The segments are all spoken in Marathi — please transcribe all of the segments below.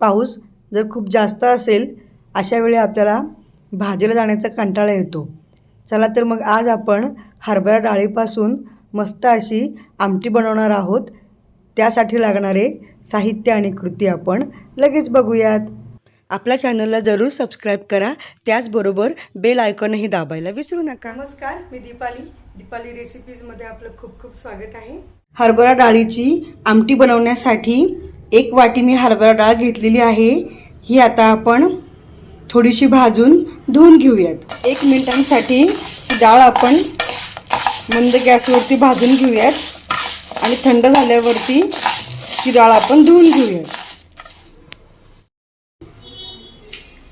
पाऊस जर खूप जास्त असेल अशा वेळी आपल्याला भाजीला जाण्याचा कंटाळा येतो. चला तर मग आज आपण हरभरा डाळीपासून मस्त अशी आमटी बनवणार आहोत. त्यासाठी लागणारे साहित्य आणि कृती आपण लगेच बघूयात. आपल्या चॅनलला जरूर सबस्क्राईब करा. त्याचबरोबर बेल आयकॉनही दाबायला विसरू नका. नमस्कार मी दीपाली. दीपाली रेसिपीजमध्ये आपलं खूप खूप स्वागत आहे. हरभरा डाळीची आमटी बनवण्यासाठी एक वाटी मी हरभरा डाळ घेतलेली आहे. ही आता आपण थोडीशी भाजून धुवून घेऊयात. एक मिनिटांसाठी डाळ आपण मंद गॅसवरती भाजून घेऊयात आणि थंड झाल्यावरती ही डाळ आपण धुवून घेऊयात.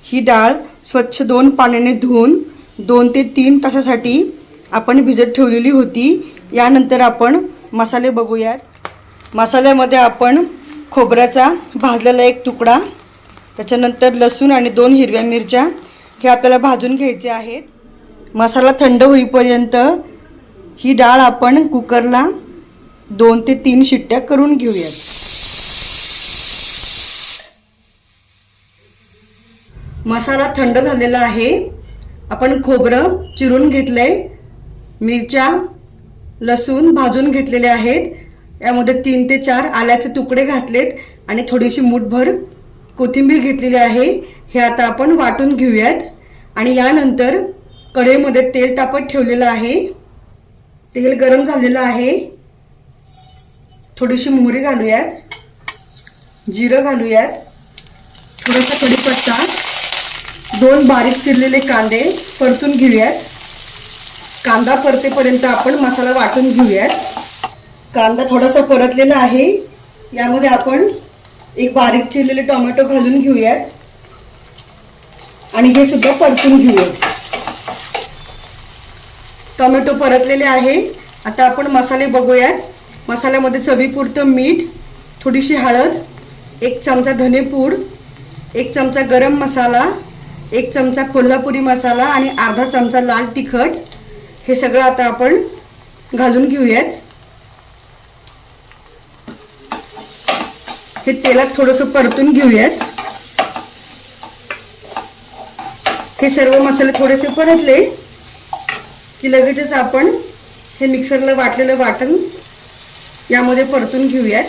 ही डाळ स्वच्छ दोन पाण्याने धुवून दोन ते तीन तासासाठी आपण भिजत ठेवलेली होती. यानंतर आपण मसाले बघूयात. मसाल्यामध्ये आपण खोबऱ्याचा भाजलेला एक तुकडा त्याच्यानंतर लसूण आणि दोन हिरव्या मिरच्या हे आपल्याला भाजून घ्यायचे आहेत. मसाला थंड होईपर्यंत ही डाळ आपण कुकरला दोन ते तीन शिट्ट्या करून घेऊयात. मसाला थंड झालेला आहे. आपण खोबरं चिरून घेतलं आहे मिरच्या लसूण भाजून घेतलेले आहेत. यामध्ये तीन ते चार आल्याचे तुकडे घातलेत आणि थोडीशी मूठभर कोथिंबीर घेतलेली आहे. हे आता आपण वाटून घेऊयात. आणि यानंतर कढईमध्ये तेल तापत ठेवलेलं आहे. तेल गरम झालेलं आहे. थोडीशी मोहरी घालूयात. जिरं घालूयात. थोडासा कढीपत्ता. दोन बारीक चिरलेले कांदे परतून घेऊयात. कांदा परतेपर्यंत आपण मसाला वाटून घेऊयात. कांदा थोडासा परतलेला आहे. यामध्ये आपण एक बारीक चिरलेले टोमॅटो घालून घेऊयात. आणि हे सुद्धा परतून घेऊयात. टोमॅटो परतलेले आहे. आता आपण मसाले बघूयात. मसाल्यामध्ये चवीपुरतं मीठ थोडीशी हळद एक चमचा धनेपूड एक चमचा गरम मसाला एक चमचा कोल्हापुरी मसाला आणि अर्धा चमचा लाल तिखट. हे सगळं आता आपण घालून घेऊयात. हे तेलात थोडंसं परतून घेऊयात. हे सर्व मसाले थोडेसे परतले की लगेचच आपण हे मिक्सरला वाटलेलं वाटण यामध्ये परतून घेऊयात.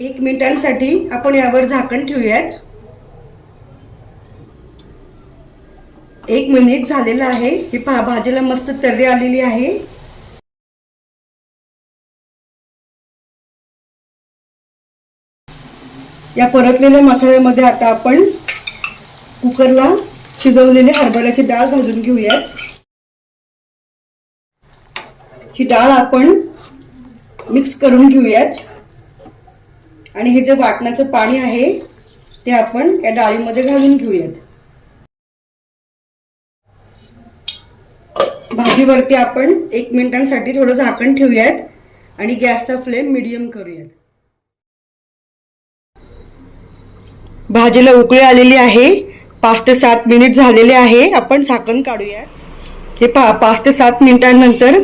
एक मिनिटांसाठी आपण यावर झाकण ठेवूयात. एक मिनिट झालेलं आहे. ही पहा भाजीला मस्त तर्री आलेली आहे. या परतलेल्या मसाल्यामध्ये आता आपण कुकरला शिजवलेली हरभऱ्याची डाळ घालून घेऊयात. ही डाळ आपण मिक्स करून घेऊयात. आणि हे जे वाटणाचं पाणी आहे ते आपण या डाळीमध्ये घालून घेऊयात. भाजीवरती आपण एक मिनिटांसाठी थोडं झाकण ठेवूयात आणि गॅसचा फ्लेम मिडियम करूयात. भाजीला उकळी आलेली आहे. पाच ते सात मिनिट झालेले आहे. आपण झाकण काढूयात. हे पा पाच ते सात मिनिटांनंतर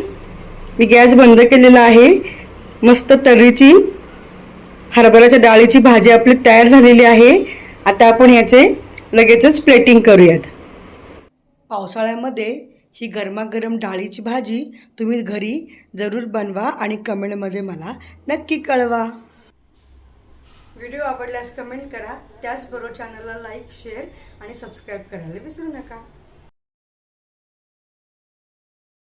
मी गॅस बंद केलेला आहे. मस्त तर्रीची हरभऱ्याच्या डाळीची भाजी आपली तयार झालेली आहे. आता आपण याचे लगेचच प्लेटिंग करूयात. पावसाळ्यामध्ये ही गरमागरम डाळीची भाजी तुम्ही घरी जरूर बनवा आणि कमेंटमध्ये मला नक्की कळवा. व्हिडिओ आवडल्यास कमेंट करा. त्याचबरोबर चॅनलला लाईक शेअर आणि सबस्क्राईब करायला विसरू नका.